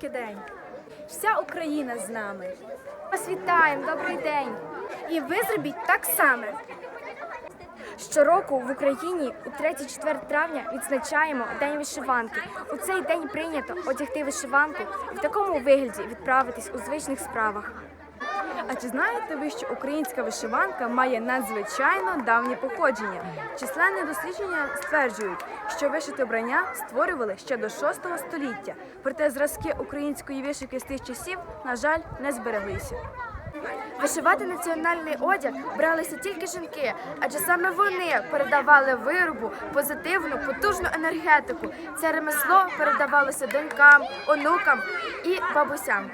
вишиванки день. Вся Україна з нами. Вас вітаємо, добрий день. І ви зробіть так само. Щороку в Україні у 3-4 травня відзначаємо День вишиванки. У цей день прийнято одягти вишиванку і в такому вигляді відправитись у звичних справах. А чи знаєте ви, що українська вишиванка має надзвичайно давнє походження? Численні дослідження стверджують, що вишите вбрання створювали ще до 6 століття. Проте зразки української вишивки з тих часів, на жаль, не збереглися. Вишивати національний одяг бралися тільки жінки, адже саме вони передавали виробу позитивну, потужну енергетику. Це ремесло передавалося донькам, онукам і бабусям.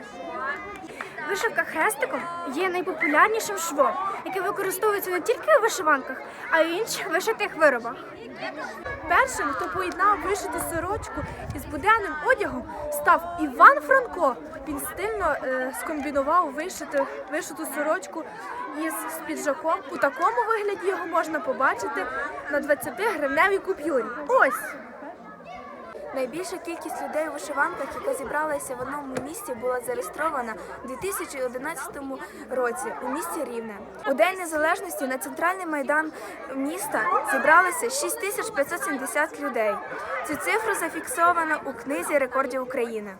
Вишивка хрестиком є найпопулярнішим швом, який використовується не тільки у вишиванках, а й у інших вишитих виробах. Першим, хто поєднав вишиту сорочку із буденним одягом, став Іван Франко. Він стильно е, скомбінував вишиту, вишиту сорочку із піджаком. У такому вигляді його можна побачити на 20-гривневій купюрі. Ось! Найбільша кількість людей у вишиванках, яка зібралася в одному місці, була зареєстрована у 2011 році у місті Рівне. У День Незалежності на центральний майдан міста зібралося 6570 людей. Цю цифру зафіксовано у книзі рекордів України.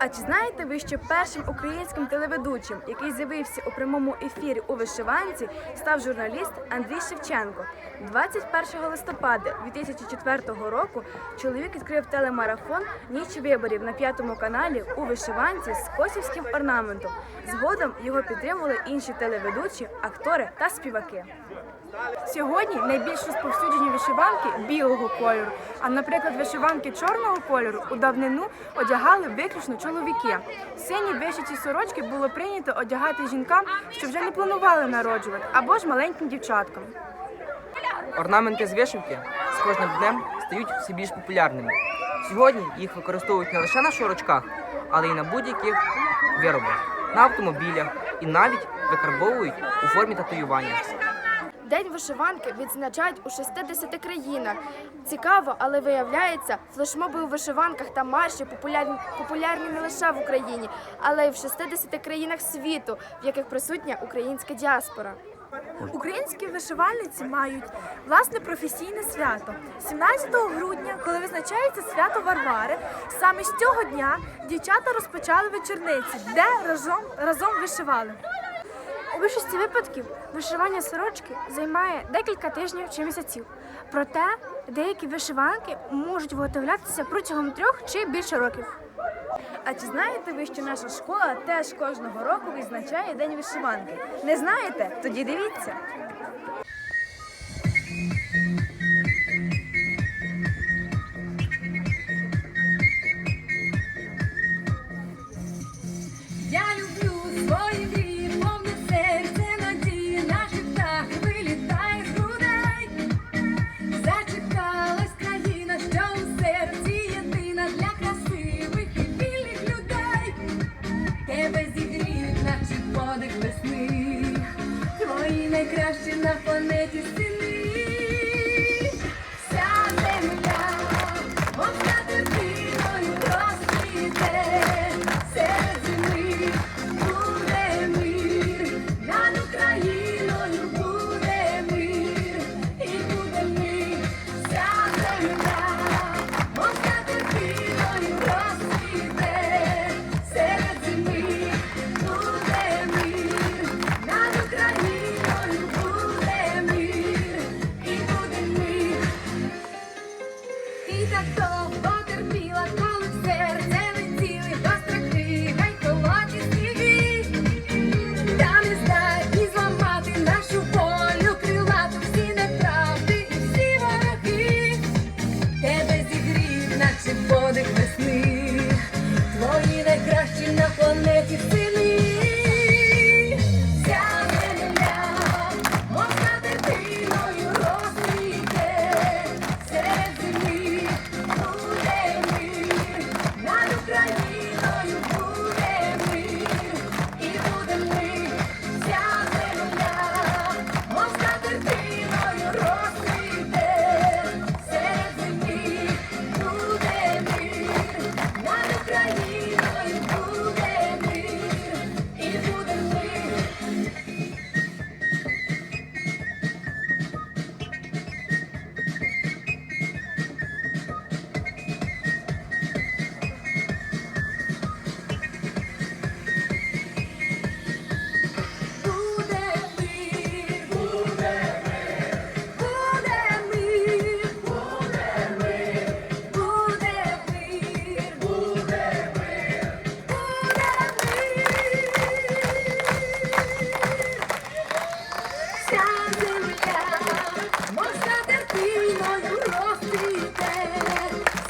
А чи знаєте ви, що першим українським телеведучим, який з'явився у прямому ефірі у вишиванці, став журналіст Андрій Шевченко? 21 листопада 2004 року чоловік відкрив телемарафон Ніч виборів на п'ятому каналі у вишиванці з косівським орнаментом. Згодом його підтримували інші телеведучі, актори та співаки. Сьогодні найбільш розповсюджені вишиванки білого кольору. А, наприклад, вишиванки чорного кольору у давнину одягали виключно чоловіки. Сині вишиті сорочки було прийнято одягати жінкам, що вже не планували народжувати, або ж маленьким дівчаткам. Орнаменти з вишивки з кожним днем стають все більш популярними. Сьогодні їх використовують не лише на шорочках, але й на будь-яких виробах, на автомобілях і навіть викарбовують у формі татуювання. День вишиванки відзначають у 60 країнах. Цікаво, але виявляється, флешмоби у вишиванках та марші популярні, популярні не лише в Україні, але й в 60 країнах світу, в яких присутня українська діаспора. Українські вишивальниці мають власне професійне свято. 17 грудня, коли визначається свято Варвари, саме з цього дня дівчата розпочали вечорниці, де разом, разом вишивали. У більшості випадків вишивання сорочки займає декілька тижнів чи місяців. Проте деякі вишиванки можуть виготовлятися протягом трьох чи більше років. А чи знаєте ви, що наша школа теж кожного року відзначає День вишиванки? Не знаєте? Тоді дивіться. Твої на планеті сини.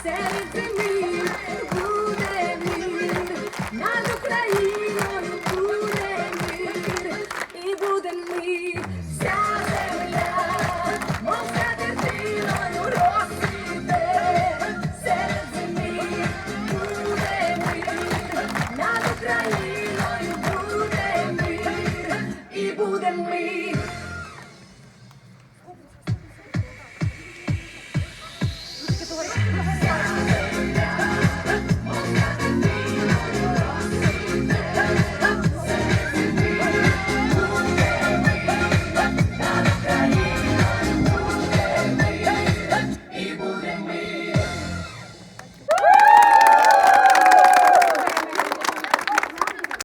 said it to me.